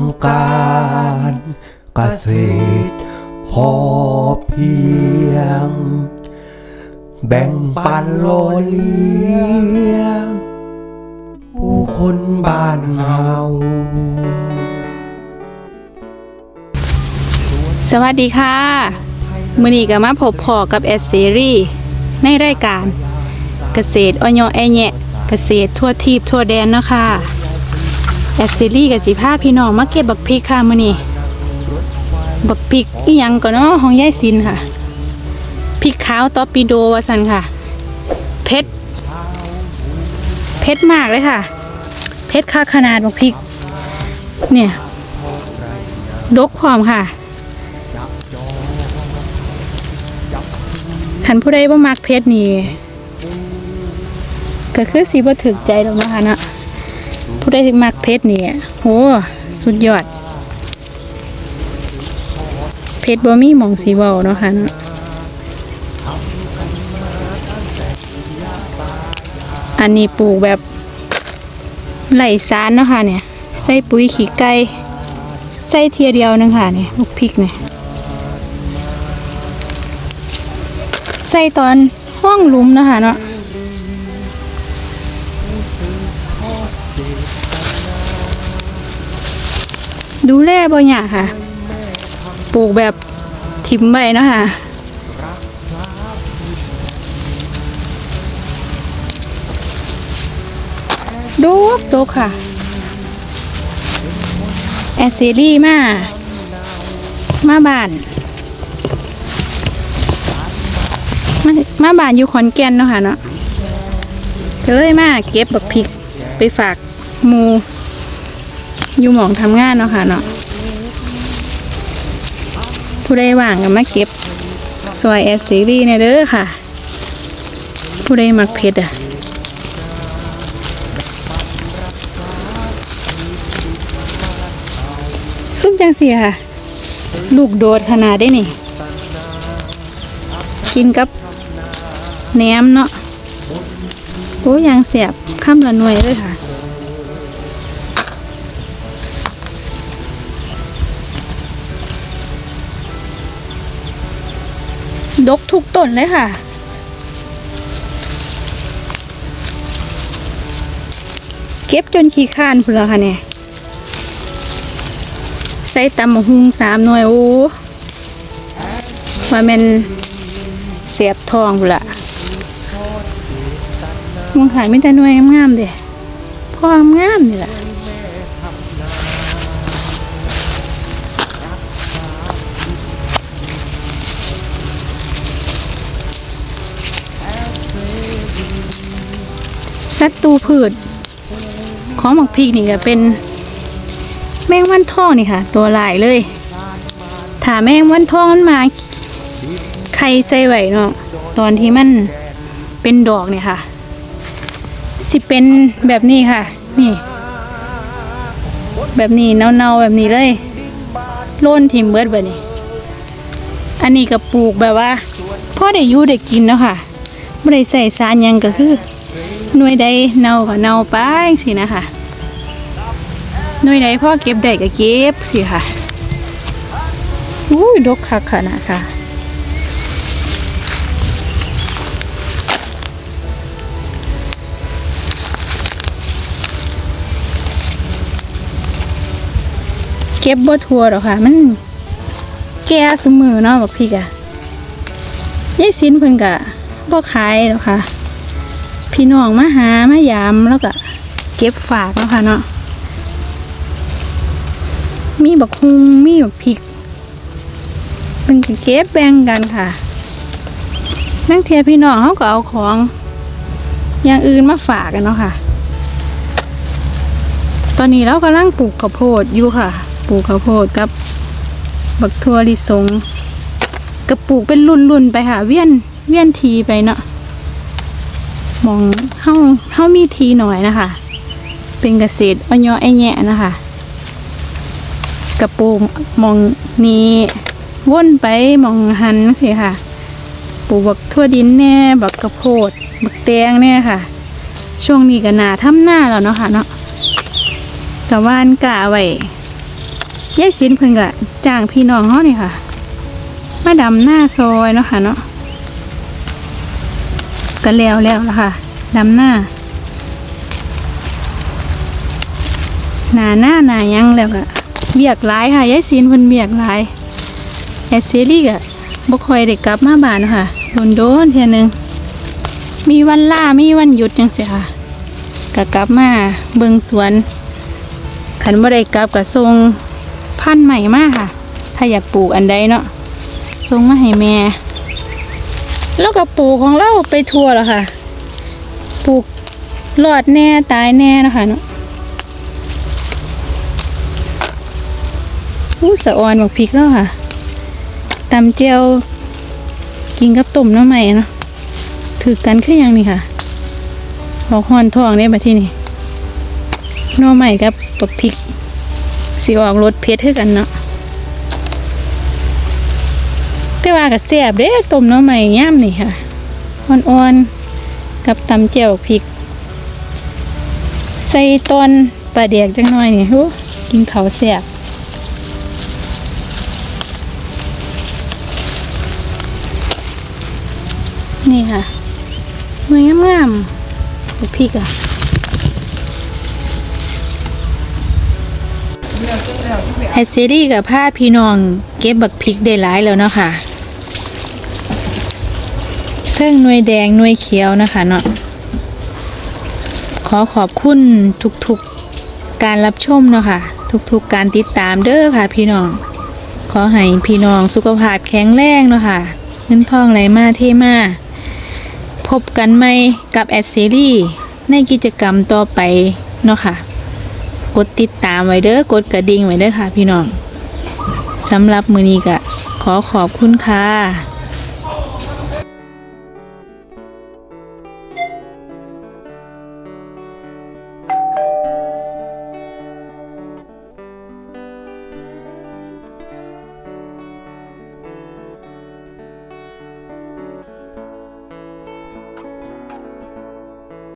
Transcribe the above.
ำการเกษตรพอเพียง แบ่งปันโลเลียง ผู้คนบ้านเฮาสวัสดีค่ะมือนี้ก็มาพบพอกับแอดซีรีส์ในรายการเกษตรอ้อยแอแยะเกษตรทั่วทีบทั่วแดนเนาะค่ะ แอดซีรีส์กับสิพาพี่น้องมาเก็บบักพริกค่ะมือนี้บักพริกอีหยังก็เนาะของยายซินค่ะพริกขาวตอปิโดวาสันค่ะเพชรเพชรมากเลยค่ะ เพชรค่าขนาดบักพริก เนี่ยดกพร้อมค่ะคันผู้ใดบ่มักเพชรนี่ก็คือสิบ่ถึกใจหรอกนะคะเนาะ ผู้ใดที่มักเพชรนี่โหสุดยอด เพชรบ่มีหมองสีเว้าเนาะค่ะเนาะอันนี้ปลูกแบบไหลสารเนาะค่ะเนี่ย ใส่ปุ๋ยขี้ไก่ใส่เทียเดียวนึงค่ะเนี่ยลูกพริกเนี่ยใส่ตอนห้องลุมนะคะเนาะ ดูแลบ่ยากค่ะ ปลูกแบบทิมไว้เนาะค่ะดูดูค่ะ แอสซีรี่มา มาบ้าน มามาบ้านอยู่ขอนแก่นเนาะค่ะเนาะก็เลยมาเก็บบักพริกไปฝากมู อยู่หมองทำงานเนาะค่ะเนาะผู้ใดว่างก็มาเก็บซอยแอสซีรีเนี่ยเด้อค่ะ ผู้ใดมักเผ็ดอะซุปจังเสียค่ะ ลูกโดดขนาดได้นี่ กินกับแหนมเนาะโอ้ยยังเสียบข้ามละหน่วยเลยค่ะ ดกทุกต้นเลยค่ะ เก็บจนขี้ข้านพุ่นละค่ะเนี่ยใส่ตำมะฮุงสามหน่วยโอ้ว่ามันเสียบทองพุ่นละมองขายไม่แต่หน่วยงามๆเด้พองามนี่แหละ ศัตรูพืช ของหมกพริกนี่ก็เป็น แมงวันทองนี่ค่ะ ตัวลายเลยถ้าแมงวันทองมันมาไข่ใส่ไว้เนาะตอนที่มันเป็นดอกเนี่ยค่ะ สิเป็นแบบนี้ค่ะ นี่ แบบนี้เนาๆแบบนี้เลยโล่นทิมเบิร์ดแบบนี้ อันนี้ก็ปลูกแบบว่าพ่อได้อยู่ได้กินเนาะค่ะไม่ได้ใส่สารยังก็คือ หน่วยใดเน่าก็เน่าไปสินะคะหน่วยใดพ่อเก็บได้ก็เก็บสิค่ะอุ้ยดกคักขนาดค่ะเก็บบ่ทัวหรอกค่ะ มันแก่สมือเนาะบักพริกอะยายสินเพิ่นกะบ่ขายหรอกค่ะ พี่น้องมาหามายามแล้วก็เก็บฝากเนาะค่ะเนาะมีบักฮุงมีบักพริกเพิ่นเก็บแบ่งกันค่ะนั่งเทียพี่น้องเขาก็เอาของอย่างอื่นมาฝากกันเนาะค่ะ ตอนนี้เรากำลังปลูกข้าวโพดอยู่ค่ะ ปลูกข้าวโพดกับ บักทั่วลิสงกับปลูกเป็นรุ่นๆไปค่ะ เวียนเวียนทีไปเนาะ มองเฮาเฮามีทีหน่อยนะคะ เป็นเกษตรอ้อยไอแยะนะคะกับปลูมองนี้วนไปมองหันสิค่ะ ปลูกบักทั่วดินแน่บักกระโพดบักแตงแน่ค่ะ ช่วงนี้ก็นาทำหน้าแล้วเนาะค่ะเนาะกะว่านกะไว้ยายสินเพิ่นก็จ้างพี่น้องเฮานี่ค่ะ มาดำหน้าซอยเนาะค่ะเนาะ ก็แล้วแล้วละค่ะดำหน้าหนาหน้าหนายังแล้วก็เบียกหลายค่ะยายสินเพิ่นเบียกหลายแอดซีรีส์ก็บ่ค่อยได้กลับมาบ้านเนาะค่ะโดนเทื่อนึงมีวันล่ามีวันหยุดจังซี่ค่ะก็กลับมาเบิงสวนคันบ่ได้กลับก็ส่งพันธุ์ใหม่มากค่ะ ถ้าอยากปลูกอันใดเนาะส่งมาให้แม่ แล้วก็ปลูกของเราไปทั่วแล้วค่ะ ปลูกรอดแน่ตายแน่เนะคะเนาะอู้สะออนบักพริกแล้วค่ะตำเจียวกินกับต้มน้ำใหม่เนาะถือกันคือหยังนี่ค่ะบอกหอนทองได้มาที่นี่น้อใหม่กับบักพริกสีออกรสเผ็ดคือกันเนาะ แต่ว่าก็แซ่บเด้ต้มน้ำใหม่ย่ามนี่ค่ะอ่อนๆกับตำเจียวพริก ใส่ต้นปลาเดียกจังหน่อยนี่โหกินเขาแซ่บนี่ค่ะหน่วยงามๆพริกอะแอดซีรีกับผ้าพี่น้องเก็บบักพริกได้หลายแล้วเนาะค่ะ เทิงหน่วยแดงหน่วยเขียวนะคะเนาะขอขอบคุณทุกๆการรับชมเนาะค่ะ ทุกๆการติดตามเด้อค่ะพี่น้อง ขอให้พี่น้องสุขภาพแข็งแรงเนาะค่ะเงินทองไหลมาเทมาพบกันใหม่กับแอดซีรีส์ในกิจกรรมต่อไปเนาะค่ะ กดติดตามไว้เด้อกดกระดิ่งไว้เด้อค่ะพี่น้องสำหรับมือนี้ก็ขอขอบคุณค่ะ